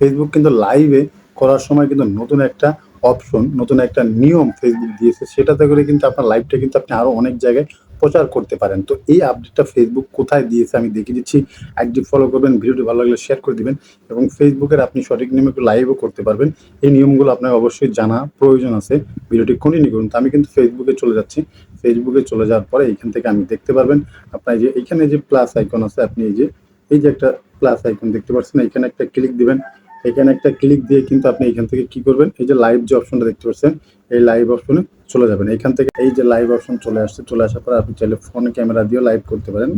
Facebook কিন্তু লাইভে করার সময় কিন্তু নতুন একটা অপশন নতুন একটা নিয়ম ফেসবুক দিয়েছে। সেটাতে করে কিন্তু আপনার লাইভটা কিন্তু আপনি আরও অনেক জায়গায় প্রচার করতে পারেন। তো এই আপডেটটা ফেসবুক কোথায় দিয়েছে আমি দেখিয়ে দিচ্ছি। একটি ফলো করবেন, ভিডিওটি ভালো লাগলে শেয়ার করে দিবেন এবং ফেসবুকের আপনি সঠিক নিয়মে লাইভও করতে পারবেন। এই নিয়মগুলো আপনার অবশ্যই জানা প্রয়োজন আছে। ভিডিওটি কন্টিনিউ করুন। তো আমি কিন্তু ফেসবুকে চলে যাচ্ছি। ফেসবুকে চলে যাওয়ার পরে এইখান থেকে আমি দেখতে পারবেন আপনার যে এইখানে যে প্লাস আইকন আছে, আপনি এই যে এই যে একটা প্লাস আইকন দেখতে পাচ্ছেন। এখানে একটা ক্লিক দিবেন। এখানে একটা ক্লিক দিয়ে কিন্তু আপনি এখান থেকে কি করবেন? এই যে লাইভ যে অপশনটা দেখতে পাচ্ছেন, এই লাইভ অপশনে চলে যাবেন। এখান থেকে এই যে লাইভ অপশন চলে আসছে, চলে আসার পর আপনি চাইলে ফোন ক্যামেরা দিয়ে লাইভ করতে পারেন।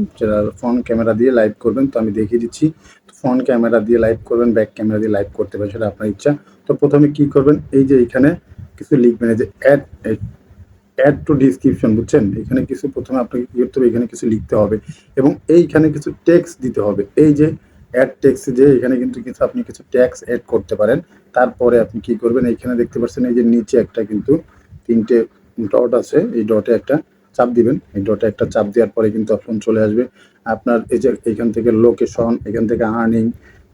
ফোন ক্যামেরা দিয়ে লাইভ করবেন, তো আমি দেখিয়ে দিচ্ছি ফোন ক্যামেরা দিয়ে লাইভ করবেন ব্যাক ক্যামেরা দিয়ে লাইভ করতে পারেন, সেটা আপনার ইচ্ছা। তো প্রথমে কি করবেন? এই যে এখানে কিছু লিখবেন, এই যে অ্যাড অ্যাড টু ডিসক্রিপশন বুঝছেন? এখানে কিছু প্রথমে আপনাকে কি করতে হবে? এখানে কিছু লিখতে হবে এবং এইখানে কিছু টেক্সট দিতে হবে। এই যে অ্যাড টেক্সট যে এখানে কিন্তু কিছু আপনি কিছু ট্যাক্স অ্যাড করতে পারেন। তারপরে আপনি কি করবেন? এখানে দেখতে পাচ্ছেন এই যে নিচে একটা কিন্তু তিনটে ডট আছে। এই ডটে একটা চাপ দিবেন। এই ডটে একটা চাপ দেওয়ার পরে কিন্তু অপশন চলে আসবে। আপনার এই যে এখান থেকে লোকেশন এখান থেকে আর্নিং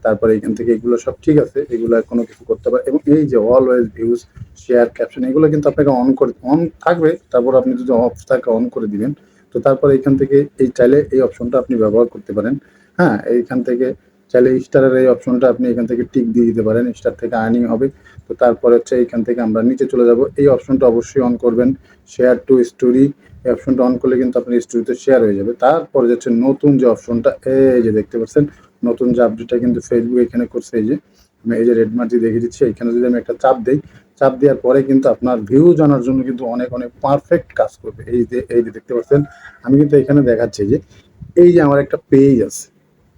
তারপরে এখান থেকে এগুলো সব ঠিক আছে। এগুলো কোনো কিছু করতে পারে এবং এই যে অলওয়েজ ভিউজ শেয়ার ক্যাপশন এগুলো কিন্তু আপনাকে অন করে অন থাকবে। তারপর আপনি যদি অফ থাকে অন করে দিবেন। তো তারপর এখান থেকে এই চাইলে এই অপশনটা আপনি ব্যবহার করতে পারেন। হ্যাঁ এইখান থেকে চাইলে স্টারের এই অপশনটা আপনি এখান থেকে টিক দিয়ে দিতে পারেন স্টার থেকে আর্নিং হবে। তো তারপরে হচ্ছে এখান থেকে আমরা নিচে চলে যাব। এই অপশনটা অবশ্যই অন করবেন। শেয়ার টু স্টোরি এই অপশনটা অন করলে কিন্তু আপনার স্টোরিতে শেয়ার হয়ে যাবে। তারপরে যাচ্ছে নতুন যে অপশনটা এই যে দেখতে পাচ্ছেন, নতুন যে আপডেটটা কিন্তু ফেসবুক এখানে করছে, এই যে আমি এই যে রেড দিয়ে দেখে দিচ্ছি, এখানে যদি আমি একটা চাপ দিই, চাপ দেওয়ার পরে কিন্তু আপনার ভিউ জানার জন্য কিন্তু অনেক অনেক পারফেক্ট কাজ করবে। এই যে এই যে দেখতে পাচ্ছেন, আমি কিন্তু এখানে দেখাচ্ছি যে, এই যে আমার একটা পেজ আছে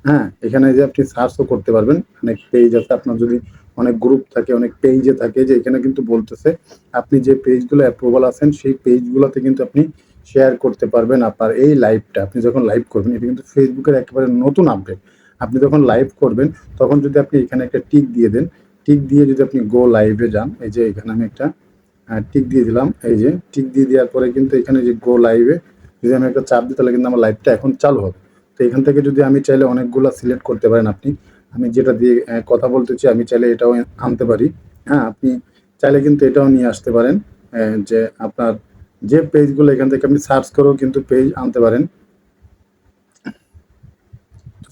হ্যাঁ এখানে যে আপনি সার্চও করতে পারবেন। অনেক পেজ আছে। আপনার যদি অনেক গ্রুপ থাকে, অনেক পেজে থাকে, যে এখানে কিন্তু বলতেছে, আপনি যে পেজগুলো অ্যাপ্রুভাল আছেন, সেই পেজগুলোতে কিন্তু আপনি শেয়ার করতে পারবেন আপনার এই লাইভটা আপনি যখন লাইভ করবেন, এটা কিন্তু ফেসবুকের একেবারে নতুন আপডেট আপনি যখন লাইভ করবেন, তখন যদি আপনি এখানে একটা টিক দিয়ে দেন টিক দিয়ে যদি আপনি গো লাইভে যান, এই যে এখানে আমি একটা টিক দিয়ে দিলাম, এই যে টিক দিয়ে দেওয়ার পরে কিন্তু এখানে যে গো লাইভে যদি আমি একটা চাপ দিই, তাহলে কিন্তু আমার লাইভটা এখন চালু হবে। তো এখান থেকে যদি আমি চাইলে অনেকগুলো সিলেক্ট করতে পারেন আপনি। আমি যেটা দিয়ে কথা বলতে চাই, আমি চাইলে এটাও আনতে পারি। হ্যাঁ আপনি চাইলে কিন্তু এটাও নিয়ে আসতে পারেন যে আপনার যে পেজগুলো এখান থেকে আপনি সার্চ করেও কিন্তু পেজ আনতে পারেন।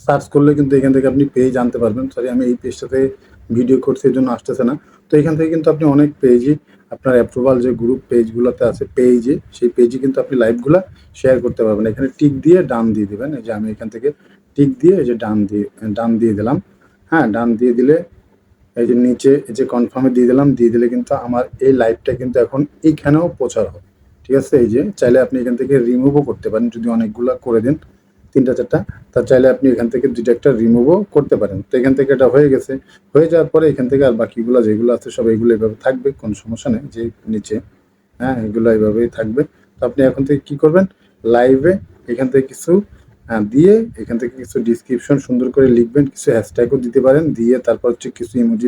সার্চ করলে কিন্তু এখান থেকে আপনি পেজ আনতে পারবেন। সরি আমি এই পেজটাতে ভিডিও করছি এই জন্য আসতেছে না। তো এখান থেকে কিন্তু আপনি অনেক পেজই আপনার অ্যাপ্রুভাল যে গ্রুপ পেজগুলোতে আছে পেজে সেই পেজে কিন্তু আপনি লাইভগুলো শেয়ার করতে পারবেন। এখানে টিক দিয়ে ডান দিয়ে দেবেন। এই যে আমি এখান থেকে টিক দিয়ে এই যে ডান দিয়ে ডান দিয়ে দিলাম। হ্যাঁ ডান দিয়ে দিলে এই যে নিচে এই যে কনফার্মে দিয়ে দিলাম, দিয়ে দিলে কিন্তু আমার এই লাইভটা কিন্তু এখন এইখানেও প্রচার হবে। ঠিক আছে? এই যে চাইলে আপনি এখান থেকে রিমুভও করতে পারেন যদি অনেকগুলো করে দেন। তিনটা, চারটা তা চাইলে আপনি এখান থেকে দুইটা একটা রিমুভও করতে পারেন। তো এখান থেকে এটা হয়ে গেছে। হয়ে যাওয়ার পরে এখান থেকে আর বাকিগুলো যেগুলো আছে সব এগুলো এভাবে থাকবে, কোনো সমস্যা নেই, যে নিচে হ্যাঁ এগুলো এইভাবেই থাকবে। তো আপনি এখন থেকে কি করবেন? লাইভে এখান থেকে কিছু দিয়ে এখান থেকে কিছু ডিসক্রিপশন সুন্দর করে লিখবেন, কিছু হ্যাশট্যাগও দিতে পারেন, দিয়ে তারপর হচ্ছে কিছু ইমোজি